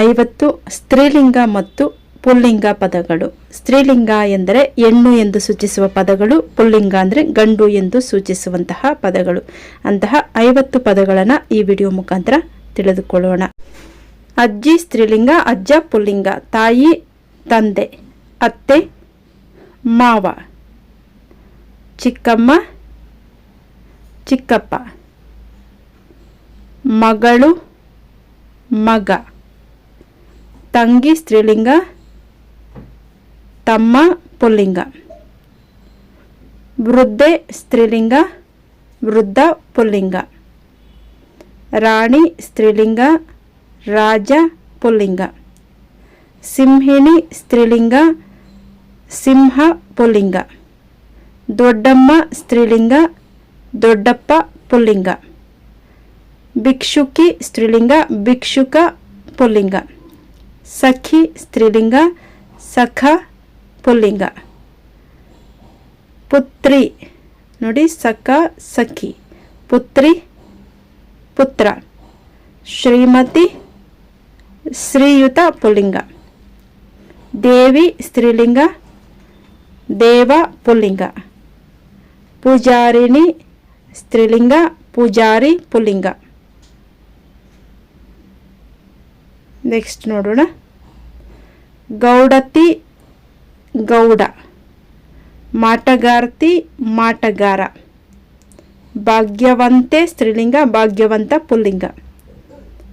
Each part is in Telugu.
ಐವತ್ತು ಸ್ತ್ರೀಲಿಂಗ ಮತ್ತು ಪುಲ್ಲಿಂಗ ಪದಗಳು. ಸ್ತ್ರೀಲಿಂಗ ಎಂದರೆ ಹೆಣ್ಣು ಎಂದು ಸೂಚಿಸುವ ಪದಗಳು, ಪುಲ್ಲಿಂಗ ಅಂದರೆ ಗಂಡು ಎಂದು ಸೂಚಿಸುವಂತಹ ಪದಗಳು. ಅಂತಹ ಐವತ್ತು ಪದಗಳನ್ನು ಈ ವಿಡಿಯೋ ಮುಖಾಂತರ ತಿಳಿದುಕೊಳ್ಳೋಣ. ಅಜ್ಜಿ ಸ್ತ್ರೀಲಿಂಗ, ಅಜ್ಜ ಪುಲ್ಲಿಂಗ, ತಾಯಿ, ತಂದೆ, ಅತ್ತೆ, ಮಾವ, ಚಿಕ್ಕಮ್ಮ, ಚಿಕ್ಕಪ್ಪ, ಮಗಳು, ಮಗ. ತಂಗಿ ಸ್ತ್ರೀಲಿಂಗ ತಮ್ಮ ಪುಲ್ಲಿಂಗ ವೃದ್ಧೆ ಸ್ತ್ರೀಲಿಂಗ ವೃದ್ಧ ಪುಲ್ಲಿಂಗ ರಾಣಿ ಸ್ತ್ರೀಲಿಂಗ ರಾಜ ಪುಲ್ಲಿಂಗ ಸಿಂಹಿಣಿ ಸ್ತ್ರೀಲಿಂಗ ಸಿಂಹ ಪುಲ್ಲಿಂಗ ದೊಡ್ಡಮ್ಮ ಸ್ತ್ರೀಲಿಂಗ ದೊಡ್ಡಪ್ಪ ಪುಲ್ಲಿಂಗ ಭಿಕ್ಷುಕಿ ಸ್ತ್ರೀಲಿಂಗ ಭಿಕ್ಷುಕ ಪುಲ್ಲಿಂಗ ಸಖಿ ಸ್ತ್ರೀಲಿಂಗ ಸಖ ಪುಲ್ಲಿಂಗ ಪುತ್ರಿ ನೋಡಿ ಸಖ ಸಖಿ ಪುತ್ರಿ ಪುತ್ರ ಶ್ರೀಮತಿ ಶ್ರೀಯುತ ಪುಲ್ಲಿಂಗ ದೇವಿ ಸ್ತ್ರೀಲಿಂಗ ದೇವ ಪುಲ್ಲಿಂಗ ಪೂಜಾರಿಣಿ ಸ್ತ್ರೀಲಿಂಗ ಪೂಜಾರಿ ಪುಲ್ಲಿಂಗ ನೆಕ್ಸ್ಟ್ ನೋಡೋಣ. ಗೌಡತಿ, ಗೌಡ. ಮಾಟಗಾರ್ತಿ, ಮಾಟಗಾರ. ಭಾಗ್ಯವಂತೆ, ಸ್ತ್ರೀಲಿಂಗ, ಭಾಗ್ಯವಂತ, ಪುಲ್ಲಿಂಗ.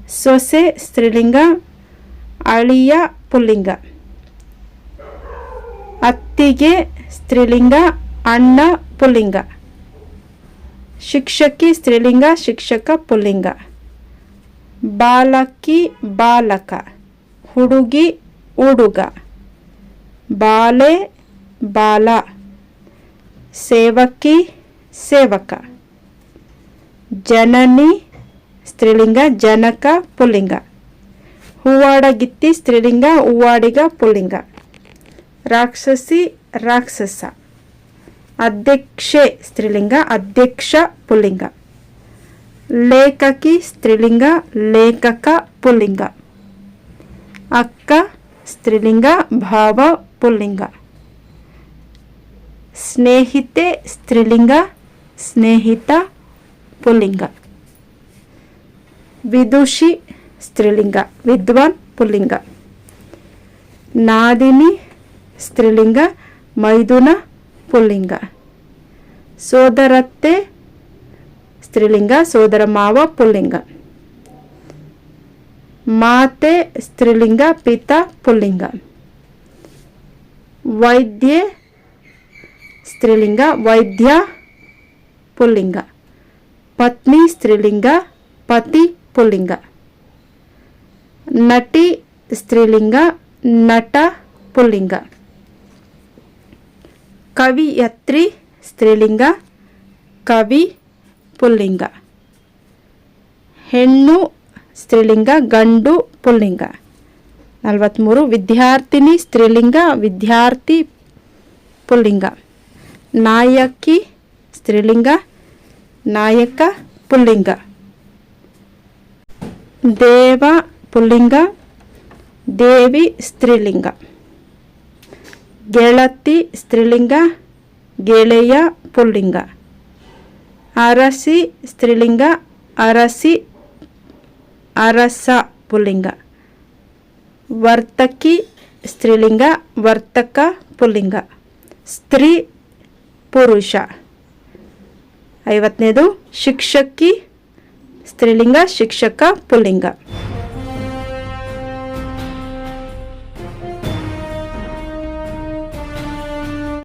ಸೊಸೆ, ಸ್ತ್ರೀಲಿಂಗ, ಅಳಿಯ, ಪುಲ್ಲಿಂಗ. ಅತ್ತಿಗೆ, ಸ್ತ್ರೀಲಿಂಗ, ಅಣ್ಣ, ಪುಲ್ಲಿಂಗ. ಶಿಕ್ಷಕಿ, ಸ್ತ್ರೀಲಿಂಗ, ಶಿಕ್ಷಕ, ಪುಲ್ಲಿಂಗ. ಬಾಲಕಿ ಬಾಲಕ ಹುಡುಗಿ ಹುಡುಗ ಬಾಲೆ ಬಾಲ ಸೇವಕಿ ಸೇವಕ ಜನನಿ ಸ್ತ್ರೀಲಿಂಗ ಜನಕ ಪುಲ್ಲಿಂಗ ಹೂವಾಡಗಿತ್ತಿ ಸ್ತ್ರೀಲಿಂಗ ಹೂವಾಡಿಗ ಪುಲ್ಲಿಂಗ ರಾಕ್ಷಸಿ ರಾಕ್ಷಸ ಅಧ್ಯಕ್ಷೆ ಸ್ತ್ರೀಲಿಂಗ ಅಧ್ಯಕ್ಷ ಪುಲ್ಲಿಂಗ లేఖకి స్త్రీలింగ లేఖక పుల్లింగ. అక్క స్త్రీలింగ భావ పుల్లింగ. స్నేహితే స్త్రీలింగ స్నేహిత పుల్లింగ. విదుషి స్త్రీలింగ విద్వాన్ పుల్లింగ. నాదిని స్త్రీలింగ మైదున పుల్లింగ. సోదరత్తే స్త్రీలింగ సోదరమావ పుల్లింగ. మాతే స్త్రీలింగ పిత పుల్లింగ. వైద్య స్త్రీలింగ వైద్య పుల్లింగ. పత్ని స్త్రీలింగ పతి పుల్లింగ. నటి స్త్రీలింగ నట పుల్లింగ. కవియత్రి స్త్రీలింగ కవి ಪುಲ್ಲಿಂಗ ಹೆಣ್ಣು ಸ್ತ್ರೀಲಿಂಗ ಗಂಡು ಪುಲ್ಲಿಂಗ ನಲವತ್ತ್ಮೂರು ವಿದ್ಯಾರ್ಥಿನಿ ಸ್ತ್ರೀಲಿಂಗ ವಿದ್ಯಾರ್ಥಿ ಪುಲ್ಲಿಂಗ ನಾಯಕಿ ಸ್ತ್ರೀಲಿಂಗ ನಾಯಕ ಪುಲ್ಲಿಂಗ ದೇವ ಪುಲ್ಲಿಂಗ ದೇವಿ ಸ್ತ್ರೀಲಿಂಗ ಗೆಳತಿ ಸ್ತ್ರೀಲಿಂಗ ಗೆಳೆಯ ಪುಲ್ಲಿಂಗ ಅರಸಿ ಸ್ತ್ರೀಲಿಂಗ, ಅರಸಿ ಅರಸ ಪುಲ್ಲಿಂಗ ವರ್ತಕಿ ಸ್ತ್ರೀಲಿಂಗ, ವರ್ತಕ ಪುಲ್ಲಿಂಗ. ಸ್ತ್ರೀ ಪುರುಷ. ಐವತ್ತನೇದು, ಶಿಕ್ಷಕಿ ಸ್ತ್ರೀಲಿಂಗ, ಶಿಕ್ಷಕ ಪುಲ್ಲಿಂಗ.